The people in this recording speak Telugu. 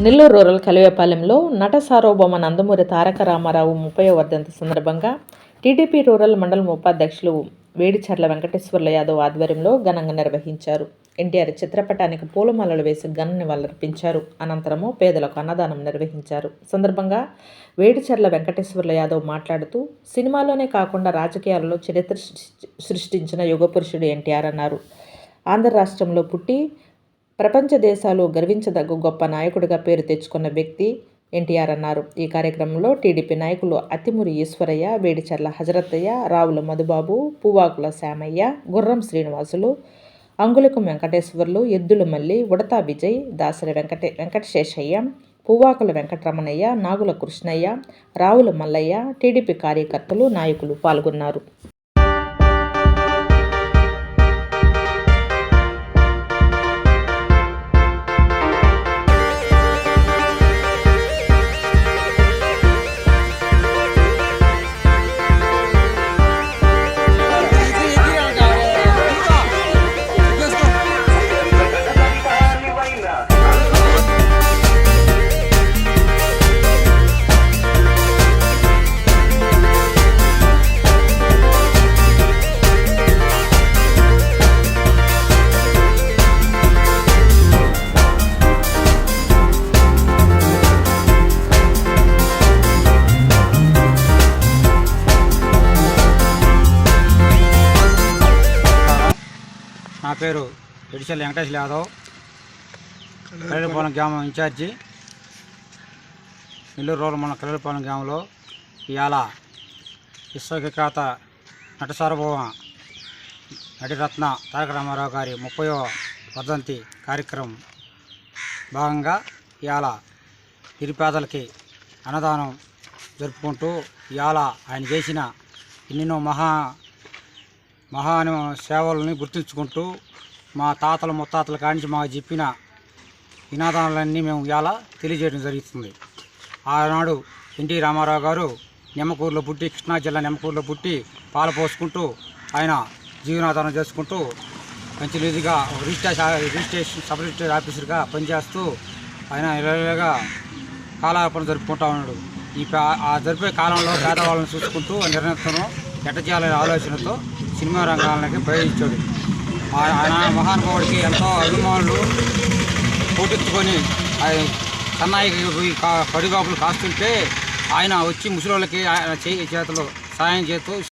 నెల్లూరు రూరల్ కలివేపాలెంలో నట సార్వభౌమ నందమూరి తారక రామారావు ముప్పై వర్ధంతి సందర్భంగా టీడీపీ రూరల్ మండలం ఉపాధ్యక్షులు వేడిచర్ల వెంకటేశ్వర్ల యాదవ్ ఆధ్వర్యంలో ఘనంగా నిర్వహించారు. ఎన్టీఆర్ చిత్రపటానికి పూలమాలలు వేసి ఘన నివాళులర్పించారు. అనంతరము పేదలకు అన్నదానం నిర్వహించారు. సందర్భంగా వేడిచర్ల వెంకటేశ్వర్ల యాదవ్ మాట్లాడుతూ సినిమాలోనే కాకుండా రాజకీయాలలో చరిత్ర సృష్టి- సృష్టించిన యుగపురుషుడు ఎన్టీఆర్ అన్నారు. ఆంధ్ర రాష్ట్రంలో పుట్టి ప్రపంచ దేశాలు గర్వించదగ్గ గొప్ప నాయకుడిగా పేరు తెచ్చుకున్న వ్యక్తి ఎన్టీఆర్ అన్నారు. ఈ కార్యక్రమంలో టీడీపీ నాయకులు అతిమురి ఈశ్వరయ్య వేడిచర్ల హజరత్తయ్య రావుల మధుబాబు పువ్వాకుల శామయ్య గుర్రం శ్రీనివాసులు అంగుళకం వెంకటేశ్వర్లు ఎద్దుల మల్లి ఉడతా విజయ్ దాసరి వెంకటే వెంకటశేషయ్య పువ్వాకుల వెంకటరమణయ్య నాగుల కృష్ణయ్య రావుల మల్లయ్య టీడీపీ కార్యకర్తలు నాయకులు పాల్గొన్నారు. నా పేరు ఎడిచల్ వెంకటేష్ యాదవ్. కల్లెపాలెం గ్రామం ఇన్ఛార్జి. నెల్లూరు రోడ్డు మన కల్లెపాలెం గ్రామంలో ఇవాళ విశ్వవిఖ్యాత నట సార్వభౌమ నటిరత్న తారక రామారావు గారి ముప్పయో వర్ధంతి కార్యక్రమం భాగంగా ఇవాళ నిరుపేదలకి అన్నదానం జరుపుకుంటూ ఇవాళ ఆయన చేసిన ఎన్నెన్నో మహా మహాని సేవలని గుర్తుంచుకుంటూ మా తాతల ముత్తాతల కానించి మాకు చెప్పిన నినాదాలన్నీ మేము ఇలా తెలియజేయడం జరుగుతుంది. ఆనాడు ఎన్టీ రామారావు గారు నిమ్మకూరులో పుట్టి కృష్ణా జిల్లా నిమ్మకూరులో పుట్టి పాలు పోసుకుంటూ ఆయన జీవనాధారం చేసుకుంటూ మంచి నిధిగా రిజిస్ట్రేషన్ రిజిస్ట్రేషన్ సబ్ రిజిస్టర్ ఆఫీసర్గా పనిచేస్తూ ఆయన ఇలాగా కాలార్పణ జరుపుకుంటా ఉన్నాడు. ఈ ఆ జరిపే కాలంలో పేదవాళ్ళని చూసుకుంటూ నిర్ణయిస్తున్నాం ఎట్ట చేయాలనే ఆలోచనతో సినిమా రంగాలకి ప్రయోగించాడు ఆయన మహానుభావుడికి ఎంతో అభిమానులు పోటెత్తుకొని సన్నాయికి కా- పడిగాపులు కాస్తుంటే ఆయన వచ్చి ముసలి వాళ్ళకి ఆయన చేయి సాయం చేస్తూ